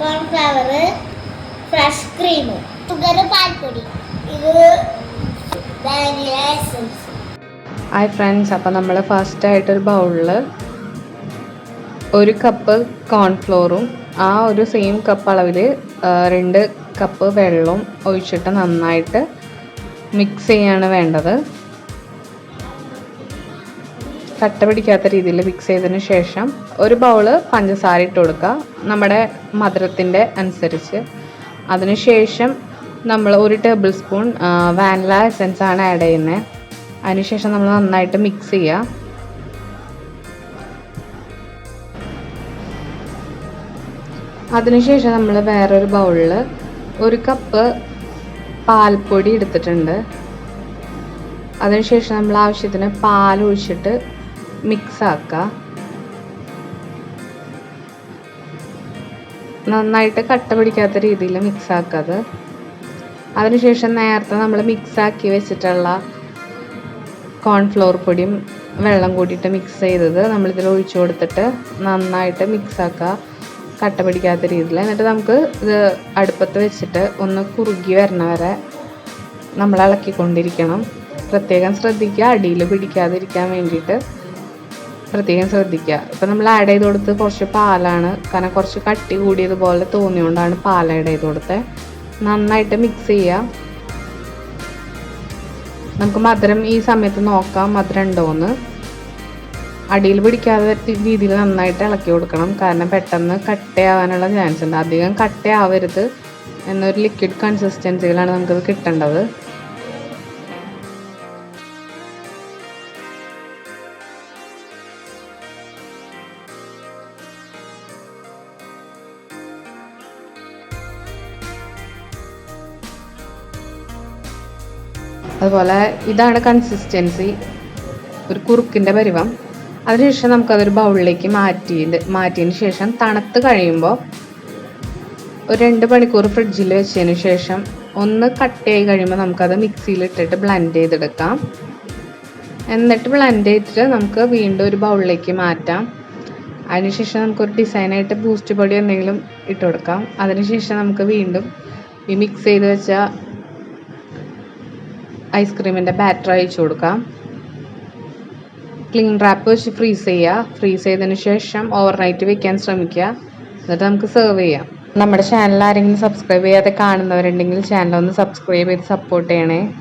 Cornflour fresh cream sugar പാൽപ്പൊടി. ഇത് vanilla essence hi friends അപ്പോൾ നമ്മൾ ഫസ്റ്റായിട്ടൊരു ബൗളിൽ ഒരു കപ്പ് കോൺഫ്ലോറും ആ ഒരു സെയിം കപ്പ് അളവിൽ രണ്ട് കപ്പ് വെള്ളവും ഒഴിച്ചിട്ട് നന്നായിട്ട് മിക്സ് ചെയ്യാണ് വേണ്ടത്. കട്ട പിടിക്കാത്ത രീതിയിൽ മിക്സ് ചെയ്തതിന് ശേഷം ഒരു ബൗൾ പഞ്ചസാര ഇട്ട് കൊടുക്കുക. നമ്മുടെ മധുരത്തിന്റെ അനുസരിച്ച്. അതിനുശേഷം നമ്മൾ ഒരു ടേബിൾ സ്പൂൺ വാനില എസൻസ് ആണ് ആഡ് ചെയ്യുന്നത് അതിനുശേഷം നമ്മൾ നന്നായിട്ട് മിക്സ് ചെയ്യുക. അതിനുശേഷം നമ്മൾ വേറൊരു ബൗളിൽ ഒരു കപ്പ് പാൽപ്പൊടി എടുത്തിട്ടുണ്ട്. അതിനുശേഷം നമ്മൾ ആവശ്യത്തിന് പാൽ ഒഴിച്ചിട്ട് മിക്സ് ആക്കുക നന്നായിട്ട് കട്ട പിടിക്കാത്ത രീതിയിൽ മിക്സ് ആക്കുക അതിനുശേഷം നേരത്തെ നമ്മൾ മിക്സ് ആക്കി വെച്ചിട്ടുള്ള കോൺഫ്ലോർ പൊടിയും വെള്ളം കൂട്ടിയിട്ട് മിക്സ് ചെയ്തത് നമ്മളിതിൽ ഒഴിച്ചു കൊടുത്തിട്ട് നന്നായിട്ട് മിക്സ് ആക്കുക കട്ട പിടിക്കാത്ത രീതിയിൽ. എന്നിട്ട് നമുക്ക് ഇത് അടുപ്പത്ത് വെച്ചിട്ട് ഒന്ന് കുറുകി വരണ വരെ നമ്മൾ ഇളക്കിക്കൊണ്ടിരിക്കണം. പ്രത്യേകം ശ്രദ്ധിക്കുക. അടിയിൽ പിടിക്കാതിരിക്കാൻ വേണ്ടിയിട്ട്. പ്രത്യേകം ശ്രദ്ധിക്കുക. ഇപ്പം നമ്മൾ ആഡ് ചെയ്ത് കൊടുത്ത് കുറച്ച് പാലാണ് കാരണം കുറച്ച് കട്ടി കൂടിയതുപോലെ തോന്നിയോണ്ടാണ് പാൽ ആഡ് ചെയ്ത് കൊടുത്തത് നന്നായിട്ട് മിക്സ് ചെയ്യുക നമുക്ക് മധുരം ഈ സമയത്ത് നോക്കാം മധുരം ഉണ്ടോയെന്ന് അടിയിൽ പിടിക്കാതെ രീതിയിൽ നന്നായിട്ട് ഇളക്കി കൊടുക്കണം കാരണം പെട്ടെന്ന് കട്ടയാവാനുള്ള ചാൻസ് ഉണ്ട്. അധികം കട്ടയാവരുത് എന്നൊരു ലിക്വിഡ് കൺസിസ്റ്റൻസിയിലാണ് നമുക്കത് കിട്ടേണ്ടത്. അതുപോലെ ഇതാണ് കൺസിസ്റ്റൻസി ഒരു കുറുക്കിന്റെ പരിവം. അതിനുശേഷം നമുക്കതൊരു ബൗളിലേക്ക് മാറ്റി മാറ്റിയതിന് ശേഷം തണുത്ത് കഴിയുമ്പോൾ ഒരു രണ്ട് മണിക്കൂർ ഫ്രിഡ്ജിൽ വെച്ചതിന് ശേഷം ഒന്ന് കട്ടയായി കഴിയുമ്പോൾ നമുക്കത് മിക്സിയിൽ ഇട്ടിട്ട് ബ്ലെൻഡ് ചെയ്തെടുക്കാം. എന്നിട്ട് ബ്ലെൻഡ് ചെയ്തിട്ട് നമുക്ക് വീണ്ടും ഒരു ബൗളിലേക്ക് മാറ്റാം. അതിനുശേഷം നമുക്കൊരു ഡിസൈനായിട്ട് ബൂസ്റ്റ് പൊടി എന്തെങ്കിലും ഇട്ട് കൊടുക്കാം. അതിനുശേഷം നമുക്ക് വീണ്ടും ഈ മിക്സ് ചെയ്ത് വെച്ച ഐസ്ക്രീമിന്റെ ബാറ്റർ അയച്ചു കൊടുക്കാം. ക്ലീൻ റാപ്പ് വെച്ച് ഫ്രീസ് ചെയ്യുക ഫ്രീസ് ചെയ്തതിന് ശേഷം ഓവർനൈറ്റ് വെക്കാൻ ശ്രമിക്കുക. എന്നിട്ട് നമുക്ക് സെർവ് ചെയ്യാം. നമ്മുടെ ചാനൽ ആരെങ്കിലും സബ്സ്ക്രൈബ് ചെയ്യാതെ കാണുന്നവരുണ്ടെങ്കിൽ ചാനൽ ഒന്ന് സബ്സ്ക്രൈബ് ചെയ്ത് സപ്പോർട്ട് ചെയ്യണേ.